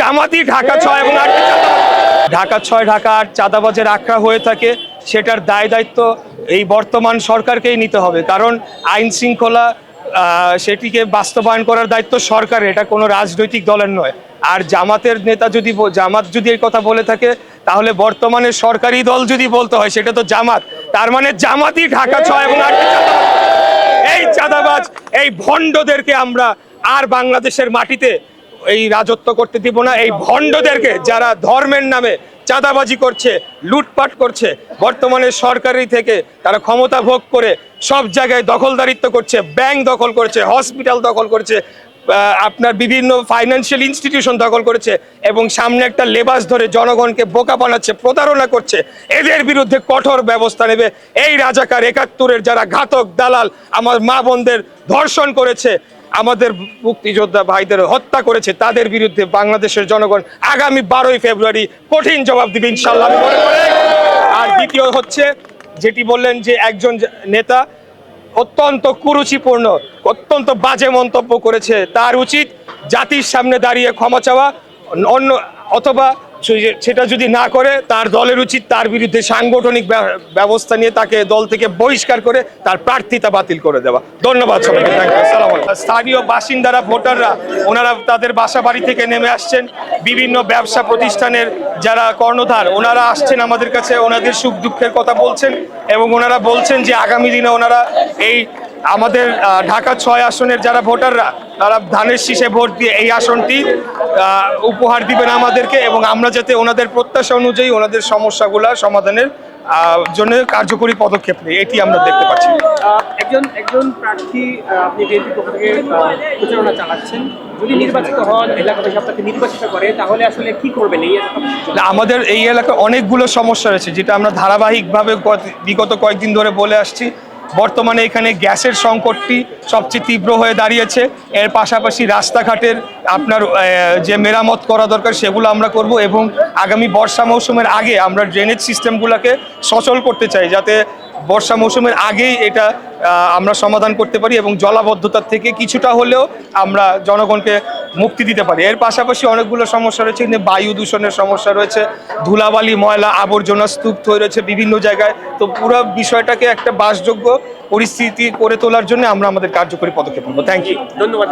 জামাতি ঢাকা ছয় এবং আট ঢাকা ছয়, ঢাকা আট চাঁদাবাজের আখড়া হয়ে থাকে, সেটার দায় দায়িত্ব এই বর্তমান সরকারকেই নিতে হবে। কারণ আইন শৃঙ্খলা সেটিকে বাস্তবায়ন করার দায়িত্ব সরকারের, এটা কোনো রাজনৈতিক দলের নয়। আর জামাতের নেতা যদি জামাত যদি এই কথা বলে থাকে, তাহলে বর্তমানে সরকারি দল যদি বলতে হয়, সেটা তো জামাত। তার মানে জামাতই ঢাকা ছয় এবং আট এই চাঁদাবাজ, এই ভণ্ডদেরকে আমরা আর বাংলাদেশের মাটিতে এই রাজত্ব করতে দিব না। এই ভণ্ডদেরকে যারা ধর্মের নামে চাঁদাবাজি করছে, লুটপাট করছে, বর্তমানে সরকারি থেকে তারা ক্ষমতা ভোগ করে সব জায়গায় দখলদারিত্ব করছে, ব্যাংক দখল করছে, হসপিটাল দখল করছে আপনার বিভিন্ন ফাইন্যান্সিয়াল ইনস্টিটিউশন দখল করেছে এবং সামনে একটা লেবাস ধরে জনগণকে বোকা বানাচ্ছে, প্রতারণা করছে, এদের বিরুদ্ধে কঠোর ব্যবস্থা নেবে। এই রাজাকার একাত্তরের যারা ঘাতক, দালাল, আমার মা বোনদের ধর্ষণ করেছে আমাদের মুক্তিযোদ্ধা ভাইদের হত্যা করেছে, তাদের বিরুদ্ধে বাংলাদেশের জনগণ আগামী বারোই ফেব্রুয়ারি কঠিন জবাব দিবে ইনশাল্লাহ আর দ্বিতীয় হচ্ছে, যেটি বললেন যে একজন নেতা অত্যন্ত কুরুচিপূর্ণ, অত্যন্ত বাজে মন্তব্য করেছে। তার উচিত জাতির সামনে দাঁড়িয়ে ক্ষমা চাওয়া, অন্য অথবা সেটা যদি না করে, তার দলের উচিত তার বিরুদ্ধে সাংগঠনিক ব্য- ব্যবস্থা নিয়ে তাকে দল থেকে বহিষ্কার করে তার প্রার্থিতা বাতিল করে দেওয়া ধন্যবাদ সবাইকে। স্থানীয় বাসিন্দারা, ভোটাররা, ওনারা তাদের বাসা বাড়ি থেকে নেমে আসছেন বিভিন্ন ব্যবসা প্রতিষ্ঠানের যারা কর্ণধার, ওনারা আসছেন আমাদের কাছে, ওনাদের সুখ দুঃখের কথা বলছেন এবং ওনারা বলছেন যে আগামী দিনে ওনারা এই আমাদের ঢাকা ছয় আসনের যারা ভোটাররা তারা ধানের শীষে ভোট দিয়ে এই আসনটি উপহার দিবেন আমাদেরকে এবং আমরা যাতে ওনাদের প্রত্যাশা অনুযায়ী ওনাদের সমস্যাগুলো সমাধানের জন্য কার্যকরী পদক্ষেপ নেই। এটি আমরা দেখতে পাচ্ছি। একজন একজন প্রার্থী আপনি থেকে প্রচারণা চালাচ্ছেন যদি নির্বাচিত হন এলাকাবাসী আপনাকে নির্বাচিত করে তাহলে আসলে কি করবেন এই? না আমাদের এই এলাকায় অনেকগুলো সমস্যা রয়েছে যেটা আমরা ধারাবাহিকভাবে বিগত কয়েকদিন ধরে বলে আসছি। বর্তমানে এখানে গ্যাসের সংকটটি সবচেয়ে তীব্র হয়ে দাঁড়িয়েছে। এর পাশাপাশি রাস্তাঘাটের আপনার যে মেরামত করা দরকার সেগুলো আমরা করব এবং আগামী বর্ষা মৌসুমের আগে আমরা ড্রেনেজ সিস্টেমগুলোকে সচল করতে চাই যাতে বর্ষা মৌসুমের আগেই এটা আমরা সমাধান করতে পারি এবং জলাবদ্ধতার থেকে কিছুটা হলেও আমরা জনগণকে মুক্তি দিতে পারি। এর পাশাপাশি অনেকগুলো সমস্যা রয়েছে কিন্তু বায়ু দূষণের সমস্যা রয়েছে, ধুলাবালি, ময়লা, আবর্জনা, স্তূপ হয়ে রয়েছে বিভিন্ন জায়গায়। তো পুরো বিষয়টাকে একটা বাসযোগ্য পরিস্থিতি করে তোলার জন্য আমরা আমাদের কার্যকরী পদক্ষেপ নেব। থ্যাংক ইউ ধন্যবাদ